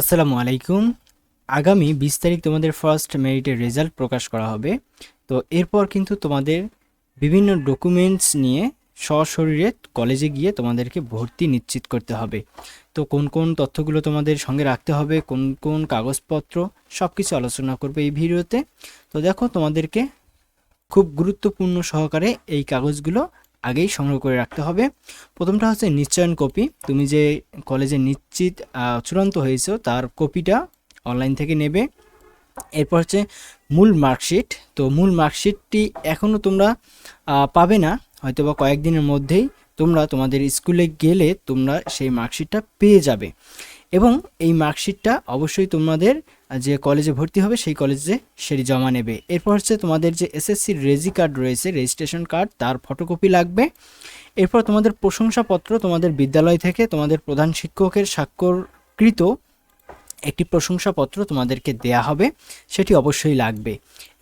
আসসালামু আলাইকুম। আগামী বিশ তারিখ তোমাদের ফার্স্ট মেরিটের রেজাল্ট প্রকাশ করা হবে। তো এরপর কিন্তু তোমাদের বিভিন্ন ডকুমেন্টস নিয়ে সশরীরে কলেজে গিয়ে তোমাদেরকে ভর্তি নিশ্চিত করতে হবে। তো কোন কোন তথ্যগুলো তোমাদের সঙ্গে রাখতে হবে, কোন কোন কাগজপত্র সব কিছু আলোচনা করবে এই ভিডিওতে। তো দেখো তোমাদেরকে খুব গুরুত্বপূর্ণ সহকারে এই কাগজগুলো আগেই সংগ্রহ করে রাখতে হবে। প্রথমটা হচ্ছে নিশ্চয়ন কপি। তুমি যে কলেজে নিশ্চিত চূড়ান্ত হয়েছো, তার কপিটা অনলাইন থেকে নেবে। এরপর হচ্ছে মূল মার্কশিট তো মূল মার্কশিটটি এখনও তোমরা পাবে না। হয়তো বা কয়েকদিনের মধ্যেই তোমরা তোমাদের স্কুলে গেলে তোমরা সেই মার্কশিটটা পেয়ে যাবে। এবং এই মার্কশিটটা অবশ্যই তোমাদের যে কলেজে ভর্তি হবে সেই কলেজে সেটি জমা নেবে। এরপর হচ্ছে তোমাদের যে এসএসসির রেজি কার্ড রয়েছে রেজিস্ট্রেশন কার্ড তার ফটোকপি লাগবে। এরপর তোমাদের প্রশংসাপত্র তোমাদের বিদ্যালয় থেকে তোমাদের প্রধান শিক্ষকের স্বাক্ষরকৃত একটি প্রশংসাপত্র তোমাদেরকে দেয়া হবে, সেটি অবশ্যই লাগবে।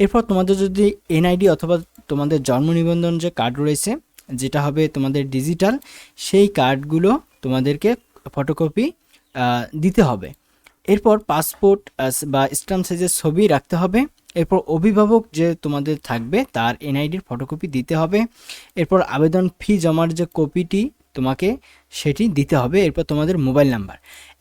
এরপর তোমাদের যদি এনআইডি অথবা তোমাদের জন্ম নিবন্ধন যে কার্ড রয়েছে, যেটা হবে তোমাদের ডিজিটাল সেই কার্ডগুলো তোমাদেরকে ফটোকপি দিতে হবে। এরপর পাসপোর্ট বা স্ট্যাম্প সাইজের ছবি রাখতে হবে। এরপর অভিভাবক যে তোমাদের থাকবে, তার এনআইডির ফটোকপি দিতে হবে। এরপর আবেদন ফি জমার যে কপিটি তোমাকে, সেটি দিতে হবে। এরপর তোমাদের মোবাইল নাম্বার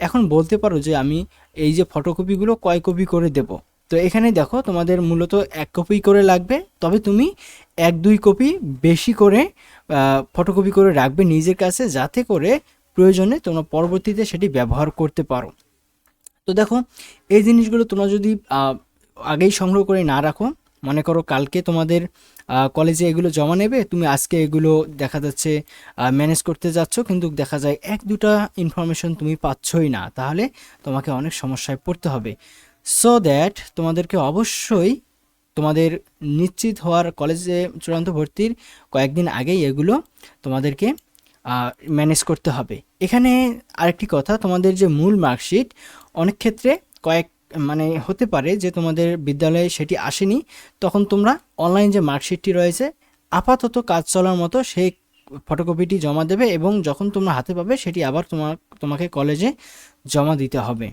এখন বলতে পারো যে আমি এই যে ফটোকপিগুলো কয় কপি করে দেব? তো এখানে দেখো, তোমাদের মূলত এক কপি করে লাগবে। তবে তুমি এক দুই কপি বেশি করে ফটোকপি করে রাখবে নিজের কাছে, যাতে করে প্রয়োজনে তোমরা পরবর্তীতে সেটি ব্যবহার করতে পারো। তো দেখো, এই জিনিসগুলো তোমরা যদি আগেই সংগ্রহ করে না রাখো, মনে করো কালকে তোমাদের কলেজে এগুলো জমা নেবে, তুমি আজকে এগুলো দেখা যাচ্ছে ম্যানেজ করতে যাচ্ছ, কিন্তু দেখা যায় এক, দুটা ইনফরমেশন তুমি পাচ্ছই না, তাহলে তোমাকে অনেক সমস্যায় পড়তে হবে। সো দ্যাট তোমাদেরকে অবশ্যই তোমাদের নিশ্চিত হওয়ার কলেজে চূড়ান্ত ভর্তির কয়েকদিন আগেই এগুলো তোমাদেরকে ম্যানেজ করতে হবে। এখানে আরেকটি কথা, তোমাদের যে মূল মার্কশিট অনেক ক্ষেত্রে কয়েক মানে হতে পারে যে তোমাদের বিদ্যালয়ে সেটি আসেনি, তখন তোমরা অনলাইন যে মার্কশিটটি রয়েছে, আপাতত কাজ চলার মতো সেই ফটোকপিটি জমা দেবে এবং যখন তোমরা হাতে পাবে, সেটি আবার তোমার তোমাকে কলেজে জমা দিতে হবে।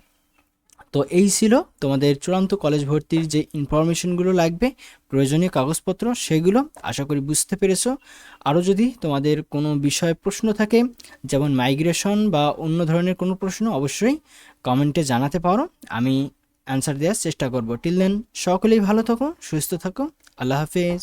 তো এই ছিল তোমাদের চূড়ান্ত কলেজ ভর্তির যে ইনফরমেশনগুলো লাগবে, প্রয়োজনীয় কাগজপত্র সেগুলো আশা করি বুঝতে পেরেছ। আরও যদি তোমাদের কোনো বিষয়ে প্রশ্ন থাকে, যেমন মাইগ্রেশন বা অন্য ধরনের কোনো প্রশ্ন, অবশ্যই কমেন্টে জানাতে পারো। আমি অ্যান্সার দেওয়ার চেষ্টা করব। টিল দেন, সকলেই ভালো থাকো, সুস্থ থাকো। আল্লাহ হাফেজ।